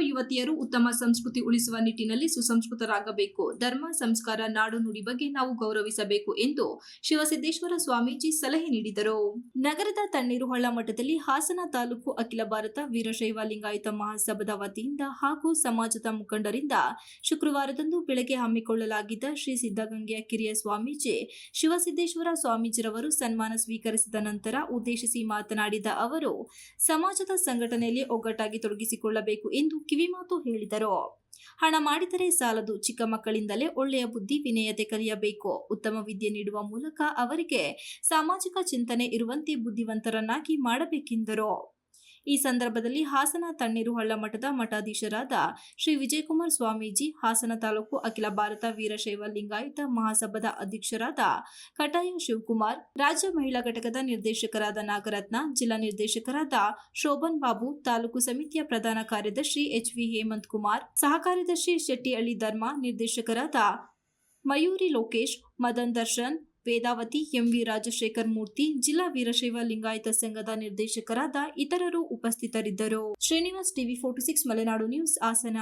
ಯುವತಿಯರು ಉತ್ತಮ ಸಂಸ್ಕೃತಿ ಉಳಿಸುವ ನಿಟ್ಟಿನಲ್ಲಿ ಸುಸಂಸ್ಕೃತರಾಗಬೇಕು. ಧರ್ಮ, ಸಂಸ್ಕಾರ, ನಾಡು ನುಡಿ ಬಗ್ಗೆ ನಾವು ಗೌರವಿಸಬೇಕು ಎಂದು ಶಿವಸಿದ್ದೇಶ್ವರ ಸ್ವಾಮೀಜಿ ಸಲಹೆ ನೀಡಿದರು. ನಗರದ ತಣ್ಣೀರುಹೊಳ್ಳ ಮಠದಲ್ಲಿ ಹಾಸನ ತಾಲೂಕು ಅಖಿಲ ಭಾರತ ವೀರಶೈವ ಲಿಂಗಾಯತ ಮಹಾಸಭದ ವತಿಯಿಂದ ಹಾಗೂ ಸಮಾಜದ ಮುಖಂಡರಿಂದ ಶುಕ್ರವಾರದಂದು ಬೆಳಗ್ಗೆ ಹಮ್ಮಿಕೊಳ್ಳಲಾಗಿದ್ದ ಶ್ರೀ ಸಿದ್ದಗಂಗೆಯ ಕಿರಿಯ ಸ್ವಾಮೀಜಿ, ಶಿವಸಿದ್ದೇಶ್ವರ ಸ್ವಾಮೀಜಿರವರು ಸನ್ಮಾನ ಸ್ವೀಕರಿಸಿದ ನಂತರ ಉದ್ದೇಶಿಸಿ ಮಾತನಾಡಿದ ಅವರು, ಸಮಾಜದ ಸಂಘಟನೆಯಲ್ಲಿ ಒಗ್ಗಟ್ಟಾಗಿ ತೊಡಗಿಸಿಕೊಳ್ಳಬೇಕು ಎಂದು ಕಿವಿಮಾತು ಹೇಳಿದರು. ಹಣ ಮಾಡಿದರೆ ಸಾಲದು, ಚಿಕ್ಕ ಮಕ್ಕಳಿಂದಲೇ ಒಳ್ಳೆಯ ಬುದ್ಧಿ, ವಿನಯತೆ ಕಲಿಯಬೇಕು. ಉತ್ತಮ ವಿದ್ಯೆ ನೀಡುವ ಮೂಲಕ ಅವರಿಗೆ ಸಾಮಾಜಿಕ ಚಿಂತನೆ ಇರುವಂತೆ ಬುದ್ಧಿವಂತರನ್ನಾಗಿ ಮಾಡಬೇಕೆಂದರು. ಈ ಸಂದರ್ಭದಲ್ಲಿ ಹಾಸನ ತಣ್ಣೀರುಹಳ್ಳ ಮಠದ ಮಠಾಧೀಶರಾದ ಶ್ರೀ ವಿಜಯಕುಮಾರ್ ಸ್ವಾಮೀಜಿ, ಹಾಸನ ತಾಲೂಕು ಅಖಿಲ ಭಾರತ ವೀರಶೈವ ಲಿಂಗಾಯತ ಮಹಾಸಭಾದ ಅಧ್ಯಕ್ಷರಾದ ಕಟಾಯ ಶಿವಕುಮಾರ್, ರಾಜ್ಯ ಮಹಿಳಾ ಘಟಕದ ನಿರ್ದೇಶಕರಾದ ನಾಗರತ್ನ, ಜಿಲ್ಲಾ ನಿರ್ದೇಶಕರಾದ ಶೋಭನ್ ಬಾಬು, ತಾಲೂಕು ಸಮಿತಿಯ ಪ್ರಧಾನ ಕಾರ್ಯದರ್ಶಿ ಎಚ್ ವಿ ಹೇಮಂತ್ ಕುಮಾರ್ ಸಹ ಕಾರ್ಯದರ್ಶಿ ಶೆಟ್ಟಿಹಳ್ಳಿ ಧರ್ಮ ನಿರ್ದೇಶಕರಾದ ಮಯೂರಿ ಲೋಕೇಶ್, ಮದನ್ ದರ್ಶನ್ ವೇದಾವತಿ, ಎಂವಿ ರಾಜಶೇಖರ್ ಮೂರ್ತಿ, ಜಿಲ್ಲಾ ವೀರಶೈವ ಲಿಂಗಾಯತ ಸಂಘದ ನಿರ್ದೇಶಕರಾದ ಇತರರು ಉಪಸ್ಥಿತರಿದ್ದರು. Srinivas TV forty six Malenadu news Hassan.